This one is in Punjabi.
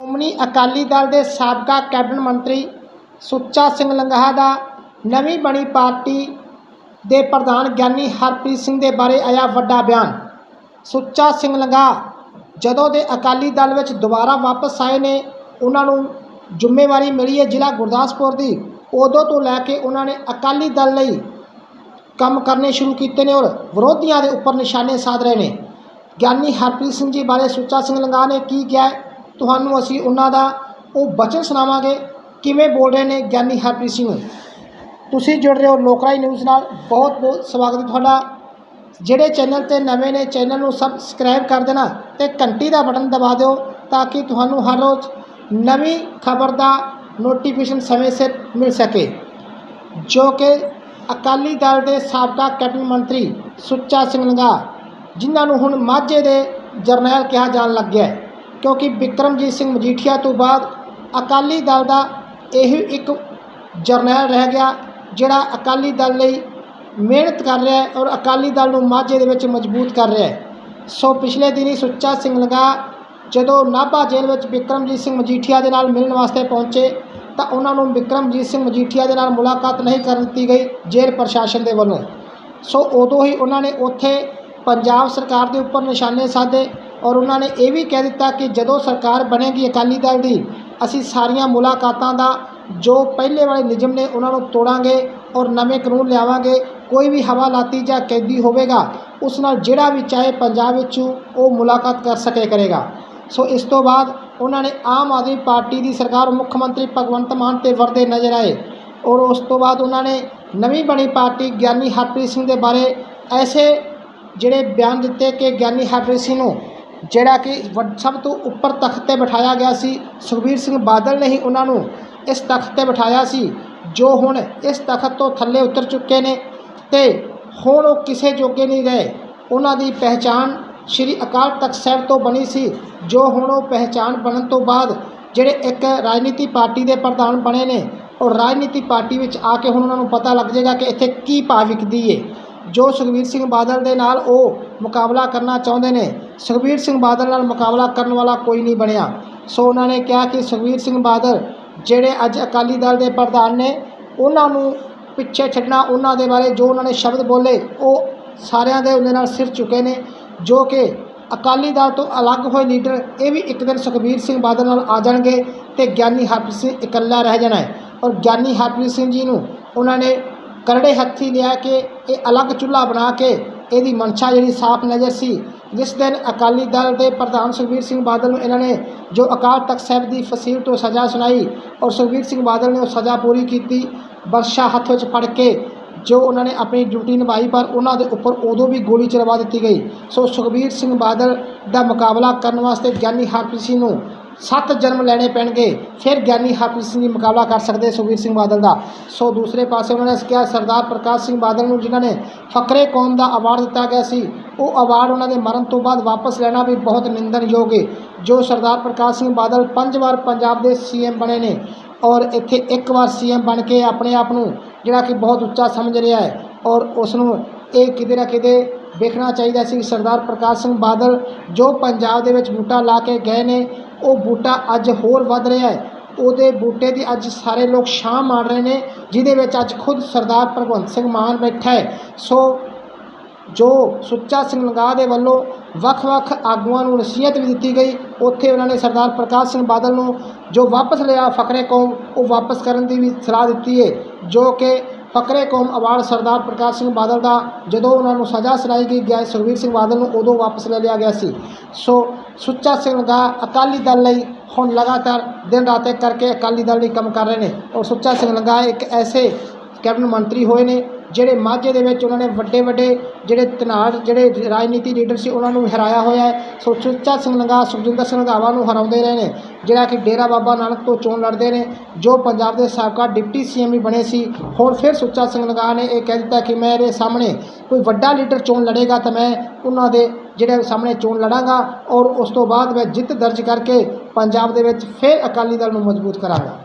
ਸ਼੍ਰੋਮਣੀ ਅਕਾਲੀ ਦਲ ਦੇ ਸਾਬਕਾ ਕੈਬਨਿਟ ਮੰਤਰੀ ਸੁੱਚਾ ਸਿੰਘ ਲੰਗਾਹ ਦਾ ਨਵੀਂ ਬਣੀ ਪਾਰਟੀ ਦੇ ਪ੍ਰਧਾਨ ਗਿਆਨੀ ਹਰਪ੍ਰੀਤ ਸਿੰਘ ਦੇ ਬਾਰੇ ਆਇਆ ਵੱਡਾ ਬਿਆਨ। ਸੁੱਚਾ ਸਿੰਘ ਲੰਗਾਹ ਜਦੋਂ ਦੇ ਅਕਾਲੀ ਦਲ ਵਿੱਚ ਦੁਬਾਰਾ ਵਾਪਸ ਆਏ ਨੇ, ਉਹਨਾਂ ਨੂੰ ਜ਼ਿੰਮੇਵਾਰੀ ਮਿਲੀ ਹੈ ਜ਼ਿਲ੍ਹਾ ਗੁਰਦਾਸਪੁਰ ਦੀ। ਉਦੋਂ ਤੋਂ ਲੈ ਕੇ ਉਹਨਾਂ ਨੇ ਅਕਾਲੀ ਦਲ ਲਈ ਕੰਮ ਕਰਨੇ ਸ਼ੁਰੂ ਕੀਤੇ ਨੇ ਔਰ ਵਿਰੋਧੀਆਂ ਦੇ ਉੱਪਰ ਨਿਸ਼ਾਨੇ ਸਾਧ ਰਹੇ ਨੇ। ਗਿਆਨੀ ਹਰਪ੍ਰੀਤ ਸਿੰਘ ਜੀ ਬਾਰੇ ਸੁੱਚਾ ਸਿੰਘ ਲੰਗਾਹ ਨੇ ਕੀ ਕਿਹਾ ਤੁਹਾਨੂੰ ਅਸੀਂ ਉਹਨਾਂ ਦਾ ਉਹ ਬਚਨ ਸੁਣਾਵਾਂਗੇ। ਕਿਵੇਂ ਬੋਲ ਰਹੇ ਨੇ ਗਿਆਨੀ ਹਰਪ੍ਰੀਤ ਸਿੰਘ? ਤੁਸੀਂ ਜੁੜ ਰਹੇ ਹੋ ਲੋਕਰਾਈ ਨਿਊਜ਼ ਨਾਲ। ਬਹੁਤ ਬਹੁਤ ਸਵਾਗਤ ਹੈ ਤੁਹਾਡਾ। ਜਿਹੜੇ ਚੈਨਲ ਤੇ ਨਵੇਂ ਨੇ, ਚੈਨਲ ਨੂੰ ਸਬਸਕ੍ਰਾਈਬ ਕਰ ਦੇਣਾ ਤੇ ਘੰਟੀ ਦਾ ਬਟਨ ਦਬਾ ਦਿਓ ਤਾਂ ਕਿ ਤੁਹਾਨੂੰ ਹਰ ਰੋਜ਼ ਨਵੀਂ ਖਬਰ ਦਾ ਨੋਟੀਫਿਕੇਸ਼ਨ ਸਮੇਂ ਸਿਰ ਮਿਲ ਸਕੇ। ਜੋ ਕਿ ਅਕਾਲੀ ਦਲ ਦੇ ਸਾਬਕਾ ਕੈਬਨਿਟ ਮੰਤਰੀ ਸੁੱਚਾ ਸਿੰਘ ਲੰਗਾਹ, ਜਿਨ੍ਹਾਂ ਨੂੰ ਹੁਣ ਮਾਝੇ ਦੇ ਜਰਨੈਲ ਕਿਹਾ ਜਾਣ ਲੱਗਿਆ ਹੈ। ਕਿਉਂਕਿ ਬਿਕਰਮਜੀਤ ਸਿੰਘ ਮਜੀਠੀਆ ਤੋਂ ਬਾਅਦ ਅਕਾਲੀ ਦਲ ਦਾ ਇਹ ਇੱਕ ਜਰਨੈਲ ਰਹਿ ਗਿਆ, ਜਿਹੜਾ ਅਕਾਲੀ ਦਲ ਲਈ ਮਿਹਨਤ ਕਰ ਰਿਹਾ ਹੈ ਔਰ ਅਕਾਲੀ ਦਲ ਨੂੰ ਮਾਝੇ ਦੇ ਵਿੱਚ ਮਜ਼ਬੂਤ ਕਰ ਰਿਹਾ ਹੈ। ਸੋ ਪਿਛਲੇ ਦਿਨੀ ਸੁੱਚਾ ਸਿੰਘ ਲੰਗਾ ਜਦੋਂ ਨਾਭਾ ਜੇਲ੍ਹ ਵਿੱਚ ਬਿਕਰਮਜੀਤ ਸਿੰਘ ਮਜੀਠੀਆ ਦੇ ਨਾਲ ਮਿਲਣ ਵਾਸਤੇ ਪਹੁੰਚੇ, ਤਾਂ ਉਹਨਾਂ ਨੂੰ ਬਿਕਰਮਜੀਤ ਸਿੰਘ ਮਜੀਠੀਆ ਦੇ ਨਾਲ ਮੁਲਾਕਾਤ ਨਹੀਂ ਕਰ ਦਿੱਤੀ ਗਈ ਜੇਲ੍ਹ ਪ੍ਰਸ਼ਾਸਨ ਦੇ ਵੱਲੋਂ। ਸੋ ਉਦੋਂ ਹੀ ਉਹਨਾਂ ਨੇ ਉੱਥੇ ਪੰਜਾਬ ਸਰਕਾਰ ਦੇ ਉੱਪਰ ਨਿਸ਼ਾਨੇ ਸਾਧੇ ਔਰ ਉਹਨਾਂ ਨੇ ਇਹ ਵੀ ਕਹਿ ਦਿੱਤਾ ਕਿ ਜਦੋਂ ਸਰਕਾਰ ਬਣੇਗੀ ਅਕਾਲੀ ਦਲ ਦੀ, ਅਸੀਂ ਸਾਰੀਆਂ ਮੁਲਾਕਾਤਾਂ ਦਾ ਜੋ ਪਹਿਲੇ ਵਾਲੇ ਨਿਯਮ ਨੇ ਉਹਨਾਂ ਨੂੰ ਤੋੜਾਂਗੇ ਔਰ ਨਵੇਂ ਕਾਨੂੰਨ ਲਿਆਵਾਂਗੇ, ਕੋਈ ਵੀ ਹਵਾਲਾਤੀ ਜਾਂ ਕੈਦੀ ਹੋਵੇਗਾ, ਉਸ ਨਾਲ ਜਿਹੜਾ ਵੀ ਚਾਹੇ ਪੰਜਾਬ ਵਿੱਚ ਉਹ ਮੁਲਾਕਾਤ ਕਰ ਸਕੇ ਕਰੇਗਾ। ਸੋ ਇਸ ਤੋਂ ਬਾਅਦ ਉਹਨਾਂ ਨੇ ਆਮ ਆਦਮੀ ਪਾਰਟੀ ਦੀ ਸਰਕਾਰ ਮੁੱਖ ਮੰਤਰੀ ਭਗਵੰਤ ਮਾਨ ਤੇ ਵਰਦੇ ਨਜ਼ਰ ਆਏ ਔਰ ਉਸ ਤੋਂ ਬਾਅਦ ਉਹਨਾਂ ਨੇ ਨਵੀਂ ਬਣੀ ਪਾਰਟੀ ਗਿਆਨੀ ਹਰਪ੍ਰੀਤ ਸਿੰਘ ਦੇ ਬਾਰੇ ਐਸੇ ਜਿਹੜੇ ਬਿਆਨ ਦਿੱਤੇ ਕਿ ਗਿਆਨੀ ਹਰਪ੍ਰੀਤ ਸਿੰਘ ਨੂੰ ਜਿਹੜਾ ਕਿ ਵੱਡ- ਸਭ ਤੋਂ ਉੱਪਰ ਤਖਤ ਤੇ ਬਿਠਾਇਆ ਗਿਆ ਸੀ। ਸੁਖਬੀਰ ਸਿੰਘ ਬਾਦਲ ਨੇ ਹੀ ਉਹਨਾਂ ਨੂੰ ਇਸ ਤਖਤ ਤੇ ਬਿਠਾਇਆ ਸੀ, ਜੋ ਹੁਣ ਇਸ ਤਖਤ ਤੋਂ ਥੱਲੇ ਉਤਰ ਚੁੱਕੇ ਨੇ ਤੇ ਹੁਣ ਉਹ ਕਿਸੇ ਜੋਗੇ ਨਹੀਂ ਰਹੇ। ਉਹਨਾਂ ਦੀ ਪਹਿਚਾਣ ਸ਼੍ਰੀ ਅਕਾਲ ਤਖਤ ਸਾਹਿਬ ਤੋਂ ਬਣੀ ਸੀ, ਜੋ ਹੁਣ ਉਹ ਪਹਿਚਾਣ ਬਣਨ ਤੋਂ ਬਾਅਦ ਜਿਹੜੇ ਇੱਕ ਰਾਜਨੀਤੀ ਪਾਰਟੀ ਦੇ ਪ੍ਰਧਾਨ ਬਣੇ ਨੇ, ਉਹ ਰਾਜਨੀਤੀ ਪਾਰਟੀ ਵਿੱਚ ਆ ਕੇ ਹੁਣ ਉਹਨਾਂ ਨੂੰ ਪਤਾ ਲੱਗ ਜਾਏਗਾ ਕਿ ਇੱਥੇ ਕੀ ਭਾਅ ਵਿਕਦੀ ਏ। ਜੋ ਸੁਖਬੀਰ ਸਿੰਘ ਬਾਦਲ ਦੇ ਨਾਲ ਉਹ ਮੁਕਾਬਲਾ ਕਰਨਾ ਚਾਹੁੰਦੇ ਨੇ, ਸੁਖਬੀਰ ਸਿੰਘ ਬਾਦਲ ਨਾਲ ਮੁਕਾਬਲਾ ਕਰਨ ਵਾਲਾ ਕੋਈ ਨਹੀਂ ਬਣਿਆ। ਸੋ ਉਹਨਾਂ ਨੇ ਕਿਹਾ ਕਿ ਸੁਖਬੀਰ ਸਿੰਘ ਬਾਦਲ ਜਿਹੜੇ ਅੱਜ ਅਕਾਲੀ ਦਲ ਦੇ ਪ੍ਰਧਾਨ ਨੇ, ਉਹਨਾਂ ਨੂੰ ਪਿੱਛੇ ਛੱਡਣਾ, ਉਹਨਾਂ ਦੇ ਬਾਰੇ ਜੋ ਉਹਨਾਂ ਨੇ ਸ਼ਬਦ ਬੋਲੇ, ਉਹ ਸਾਰਿਆਂ ਦੇ ਉਹਦੇ ਨਾਲ ਸਿਰ ਚੁੱਕੇ ਨੇ, ਜੋ ਕਿ ਅਕਾਲੀ ਦਲ ਤੋਂ ਅਲੱਗ ਹੋਏ ਲੀਡਰ ਇਹ ਵੀ ਇੱਕ ਦਿਨ ਸੁਖਬੀਰ ਸਿੰਘ ਬਾਦਲ ਨਾਲ ਆ ਜਾਣਗੇ ਤੇ ਗਿਆਨੀ ਹਰਪ੍ਰੀਤ ਸਿੰਘ ਇਕੱਲਾ ਰਹਿ ਜਾਣਾ ਹੈ। ਔਰ ਗਿਆਨੀ ਹਰਪ੍ਰੀਤ ਸਿੰਘ ਜੀ ਨੂੰ ਉਹਨਾਂ ਨੇ ਕਰੜੇ ਹੱਥੀ ਲਿਆ ਕੇ, ਇਹ ਅਲੱਗ ਚੁੱਲ੍ਹਾ ਬਣਾ ਕੇ, ਇਹਦੀ ਮਨਸ਼ਾ ਜਿਹੜੀ ਸਾਫ਼ ਨਜ਼ਰ ਸੀ, ਜਿਸ ਦਿਨ ਅਕਾਲੀ ਦਲ ਦੇ ਪ੍ਰਧਾਨ ਸੁਖਬੀਰ ਸਿੰਘ ਬਾਦਲ ਨੂੰ ਇਹਨਾਂ ਨੇ ਜੋ ਅਕਾਲ ਤਖਤ ਸਾਹਿਬ ਦੀ ਫਸੀਲ ਤੋਂ ਸਜ਼ਾ ਸੁਣਾਈ ਔਰ ਸੁਖਬੀਰ ਸਿੰਘ ਬਾਦਲ ਨੇ ਉਹ ਸਜ਼ਾ ਪੂਰੀ ਕੀਤੀ, ਬਰਸ਼ਾ ਹੱਥ ਵਿੱਚ ਫੜ ਕੇ, ਜੋ ਉਹਨਾਂ ਨੇ ਆਪਣੀ ਡਿਊਟੀ ਨਿਭਾਈ, ਪਰ ਉਹਨਾਂ ਦੇ ਉੱਪਰ ਉਦੋਂ ਵੀ ਗੋਲੀ ਚਲਵਾ ਦਿੱਤੀ ਗਈ। ਸੋ ਸੁਖਬੀਰ ਸਿੰਘ ਬਾਦਲ ਦਾ ਮੁਕਾਬਲਾ ਕਰਨ ਵਾਸਤੇ ਗਿਆਨੀ ਹਰਪ੍ਰੀਤ ਸਿੰਘ ਨੂੰ ਸੱਤ ਜਨਮ ਲੈਣੇ ਪੈਣਗੇ। ਫਿਰ ਗਿਆਨੀ ਹਰਪ੍ਰੀਤ ਸਿੰਘ ਜੀ ਮੁਕਾਬਲਾ ਕਰ ਸਕਦੇ ਸੁਖਬੀਰ ਸਿੰਘ ਬਾਦਲ ਦਾ। ਸੋ ਦੂਸਰੇ ਪਾਸੇ ਉਹਨਾਂ ਨੇ ਕਿਹਾ, ਸਰਦਾਰ ਪ੍ਰਕਾਸ਼ ਸਿੰਘ ਬਾਦਲ ਨੂੰ ਜਿਨ੍ਹਾਂ ਨੇ ਫਕਰੇ ਕੌਮ ਦਾ ਅਵਾਰਡ ਦਿੱਤਾ ਗਿਆ ਸੀ, ਉਹ ਅਵਾਰਡ ਉਹਨਾਂ ਦੇ ਮਰਨ ਤੋਂ ਬਾਅਦ ਵਾਪਸ ਲੈਣਾ ਵੀ ਬਹੁਤ ਨਿੰਦਣਯੋਗ ਹੈ ਜੋ ਸਰਦਾਰ ਪ੍ਰਕਾਸ਼ ਸਿੰਘ ਬਾਦਲ ਪੰਜ ਵਾਰ ਪੰਜਾਬ ਦੇ ਸੀਐਮ ਬਣੇ ਨੇ ਔਰ ਇੱਥੇ ਇੱਕ ਵਾਰ ਸੀਐਮ ਬਣ ਕੇ ਆਪਣੇ ਆਪ ਨੂੰ ਜਿਹੜਾ ਕਿ ਬਹੁਤ ਉੱਚਾ ਸਮਝ ਰਿਹਾ ਹੈ ਔਰ ਉਸ ਨੂੰ ਇਹ ਕਿਤੇ ਨਾ ਕਿਤੇ ਵੇਖਣਾ ਚਾਹੀਦਾ ਸੀ। ਸਰਦਾਰ ਪ੍ਰਕਾਸ਼ ਸਿੰਘ ਬਾਦਲ ਜੋ ਪੰਜਾਬ ਦੇ ਵਿੱਚ ਬੂਟਾ ਲਾ ਕੇ ਗਏ ਨੇ, ਉਹ ਬੂਟਾ ਅੱਜ ਹੋਰ ਵੱਧ ਰਿਹਾ ਹੈ। ਉਹਦੇ ਬੂਟੇ ਦੀ ਅੱਜ ਸਾਰੇ ਲੋਕ ਛਾਂ ਮਾਰ ਰਹੇ ਨੇ, ਜਿਹਦੇ ਵਿੱਚ ਅੱਜ ਖੁਦ ਸਰਦਾਰ ਭਗਵੰਤ ਸਿੰਘ ਮਾਨ ਬੈਠਾ ਹੈ। ਸੋ ਜੋ ਸੁੱਚਾ ਸਿੰਘ ਲੰਗਾਹ ਦੇ ਵੱਲੋਂ ਵੱਖ-ਵੱਖ ਆਗੂਆਂ ਨੂੰ ਨਸੀਹਤ ਵੀ ਦਿੱਤੀ ਗਈ, ਉੱਥੇ ਉਹਨਾਂ ਨੇ ਸਰਦਾਰ ਪ੍ਰਕਾਸ਼ ਸਿੰਘ ਬਾਦਲ ਨੂੰ ਜੋ ਵਾਪਸ ਲਿਆ ਫਕਰੇ ਕੌਮ, ਉਹ ਵਾਪਸ ਕਰਨ ਦੀ ਵੀ ਸਲਾਹ ਦਿੱਤੀ ਹੈ, ਜੋ ਕਿ ਫਕਰੇ ਕੌਮ ਅਵਾਰਡ ਸਰਦਾਰ ਪ੍ਰਕਾਸ਼ ਸਿੰਘ ਬਾਦਲ ਦਾ ਜਦੋਂ ਉਹਨਾਂ ਨੂੰ ਸਜ਼ਾ ਸੁਣਾਈ ਗਈ ਗਿਆ ਸੁਖਬੀਰ ਸਿੰਘ ਬਾਦਲ ਨੂੰ ਉਦੋਂ ਵਾਪਸ ਲੈ ਲਿਆ ਗਿਆ ਸੀ। ਸੋ ਸੁੱਚਾ ਸਿੰਘ ਲੰਗਾਹ ਅਕਾਲੀ ਦਲ ਲਈ ਹੁਣ ਲਗਾਤਾਰ ਦਿਨ ਰਾਤ ਇੱਕ ਕਰਕੇ ਅਕਾਲੀ ਦਲ ਲਈ ਕੰਮ ਕਰ ਰਹੇ ਨੇ ਔਰ ਸੁੱਚਾ ਸਿੰਘ ਲੰਗਾਹ ਇੱਕ ਐਸੇ ਕੈਬਨਿਟ ਮੰਤਰੀ ਹੋਏ ਨੇ ਜਿਹੜੇ ਮਾਝੇ ਦੇ ਵਿੱਚ ਉਹਨਾਂ ਨੇ ਵੱਡੇ ਵੱਡੇ ਜਿਹੜੇ ਤਨਾੜ ਜਿਹੜੇ ਰਾਜਨੀਤੀ ਲੀਡਰ ਸੀ, ਉਹਨਾਂ ਨੂੰ ਹਰਾਇਆ ਹੋਇਆ ਹੈ। ਸੋ ਸੁੱਚਾ ਸਿੰਘ ਲੰਗਾਹ ਸੁਖਜਿੰਦਰ ਸਿੰਘ ਰੰਧਾਵਾ ਨੂੰ ਹਰਾਉਂਦੇ ਰਹੇ ਨੇ, ਜਿਹੜਾ ਕਿ ਡੇਰਾ ਬਾਬਾ ਨਾਨਕ ਤੋਂ ਚੋਣ ਲੜਦੇ ਨੇ, ਜੋ ਪੰਜਾਬ ਦੇ ਸਾਬਕਾ ਡਿਪਟੀ ਸੀਐਮ ਵੀ ਬਣੇ ਸੀ। ਹੁਣ ਫਿਰ ਸੁੱਚਾ ਸਿੰਘ ਲੰਗਾਹ ਨੇ ਇਹ ਕਹਿ ਦਿੱਤਾ ਕਿ ਮੇਰੇ ਸਾਹਮਣੇ ਕੋਈ ਵੱਡਾ ਲੀਡਰ ਚੋਣ ਲੜੇਗਾ ਤਾਂ ਮੈਂ ਉਹਨਾਂ ਦੇ ਜਿਹੜੇ ਸਾਹਮਣੇ ਚੋਣ ਲੜਾਂਗਾ ਔਰ ਉਸ ਤੋਂ ਬਾਅਦ ਮੈਂ ਜਿੱਤ ਦਰਜ ਕਰਕੇ ਪੰਜਾਬ ਦੇ ਵਿੱਚ ਫਿਰ ਅਕਾਲੀ ਦਲ ਨੂੰ ਮਜ਼ਬੂਤ ਕਰਾਂਗਾ।